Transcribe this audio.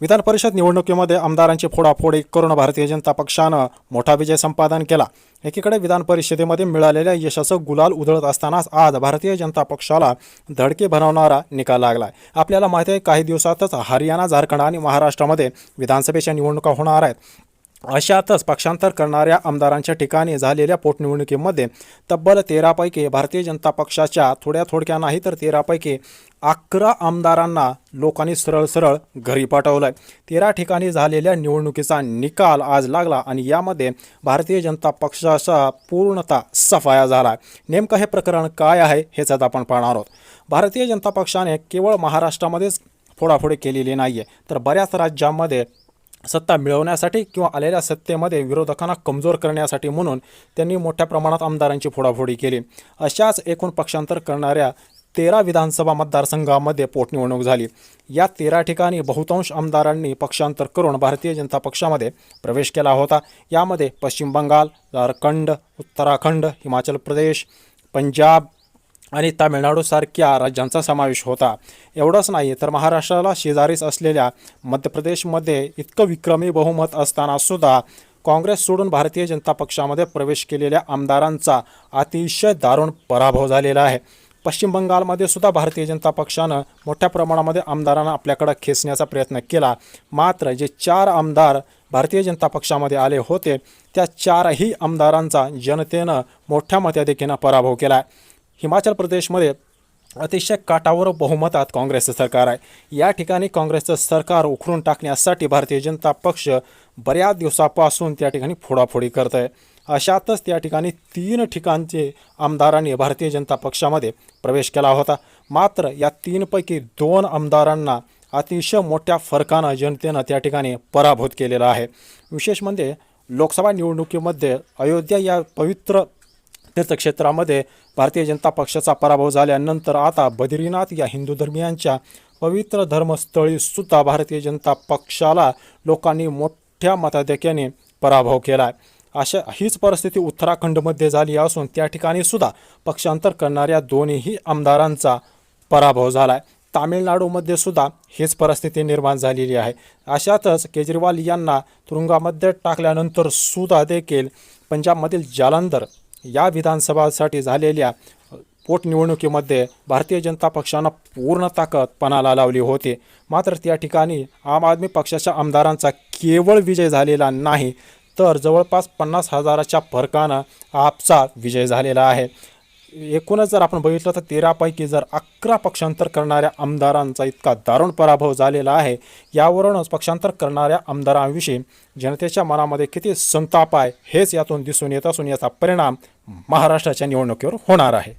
विधान परिषद निवडणुकीमध्ये आमदारांची फोडाफोडी करून भारतीय जनता पक्षानं मोठा विजय संपादन केला. एकीकडे विधान परिषदेमध्ये मिळालेल्या यशाचं गुलाल उधळत असतानाच आज भारतीय जनता पक्षाला धडके बनवणारा निकाल लागलाय. आपल्याला माहिती आहे काही दिवसातच हरियाणा झारखंड आणि महाराष्ट्रामध्ये विधानसभेच्या निवडणुका होणार आहेत. अशातच पक्षांतर करणाऱ्या आमदारांच्या ठिकाणी झालेल्या पोटनिवडणुकीमध्ये तब्बल तेरापैकी भारतीय जनता पक्षाच्या थोड्या थोडक्या नाही तर तेरापैकी अकरा आमदारांना लोकांनी सरळ सरळ घरी पाठवलं आहे तेरा ठिकाणी झालेल्या निवडणुकीचा निकाल आज लागला आणि यामध्ये भारतीय जनता पक्षाचा पूर्णतः सफाया झाला नेमकं हे प्रकरण काय आहे हेच आता आपण पाहणार आहोत. भारतीय जनता पक्षाने केवळ महाराष्ट्रामध्येच फोडाफोडी केलेली नाही आहे तर बऱ्याच राज्यांमध्ये सत्ता मिळवण्यासाठी किंवा आलेल्या सत्तेमध्ये विरोधकांना कमजोर करण्यासाठी म्हणून त्यांनी मोठ्या प्रमाणात आमदारांची फोडाफोडी केली. अशाच एकूण पक्षांतर करणाऱ्या तेरा विधानसभा मतदारसंघामध्ये पोटनिवडणूक झाली. या तेरा ठिकाणी बहुतांश आमदारांनी पक्षांतर करून भारतीय जनता पक्षामध्ये प्रवेश केला होता. यामध्ये पश्चिम बंगाल झारखंड उत्तराखंड हिमाचल प्रदेश पंजाब आणि तामिळनाडूसारख्या राज्यांचा समावेश होता. एवढंच नाही तर महाराष्ट्राला शेजारीच असलेल्या मध्य प्रदेशमध्ये इतकं विक्रमी बहुमत असताना सुद्धा काँग्रेस सोडून भारतीय जनता पक्षामध्ये प्रवेश केलेल्या आमदारांचा अतिशय दारुण पराभव झालेला आहे. पश्चिम बंगालमध्ये सुद्धा भारतीय जनता पक्षानं मोठ्या प्रमाणामध्ये आमदारांना आपल्याकडं खेचण्याचा प्रयत्न केला. मात्र जे चार आमदार भारतीय जनता पक्षामध्ये आले होते त्या चारही आमदारांचा जनतेनं मोठ्या मताधिक्यानं पराभव केला आहे हिमाचल प्रदेशमध्ये अतिशय काटावर बहुमतात काँग्रेसचं सरकार आहे. या ठिकाणी काँग्रेसचं सरकार उखडून टाकण्यासाठी भारतीय जनता पक्ष बऱ्याच दिवसापासून त्या ठिकाणी फोडाफोडी करत आहे अशातच त्या ठिकाणी तीन ठिकाणचे आमदारांनी भारतीय जनता पक्षामध्ये प्रवेश केला होता. मात्र या तीनपैकी दोन आमदारांना अतिशय मोठ्या फरकानं जनतेनं त्या ठिकाणी पराभूत केलेला आहे. विशेष म्हणजे लोकसभा निवडणुकीमध्ये अयोध्या या पवित्र तीर्थक्षेत्रामध्ये भारतीय जनता पक्षाचा पराभव झाल्यानंतर आता बद्रीनाथ या हिंदू धर्मियांच्या पवित्र धर्मस्थळी सुद्धा भारतीय जनता पक्षाला लोकांनी मोठ्या मताधिक्याने पराभव केला आहे अशा हीच परिस्थिती उत्तराखंडमध्ये झाली असून त्या ठिकाणी सुद्धा पक्षांतर करणाऱ्या दोन्हीही आमदारांचा पराभव झाला आहे तामिळनाडूमध्ये सुद्धा हीच परिस्थिती निर्माण झालेली आहे. अशातच केजरीवाल यांना तुरुंगामध्ये टाकल्यानंतर सुद्धा देखील पंजाबमधील जालंधर या विधानसभासाठी झालेल्या पोटनिवडणुकीमध्ये भारतीय जनता पक्षानं पूर्ण ताकद पणाला लावली होती. मात्र त्या ठिकाणी आम आदमी पक्षाच्या आमदारांचा केवळ विजय झालेला नाही तर जवळपास पन्नास हजाराच्या फरकानं आपचा विजय झालेला आहे. एकूणच जर आपण बघितलं तर तेरापैकी जर अकरा पक्षांतर करणाऱ्या आमदारांचा इतका दारुण पराभव झालेला आहे यावरूनच पक्षांतर करणाऱ्या आमदारांविषयी जनतेच्या मनामध्ये किती संताप आहे हेच यातून दिसून येत असून याचा परिणाम महाराष्ट्राच्या निवडणुकीवर होणार आहे.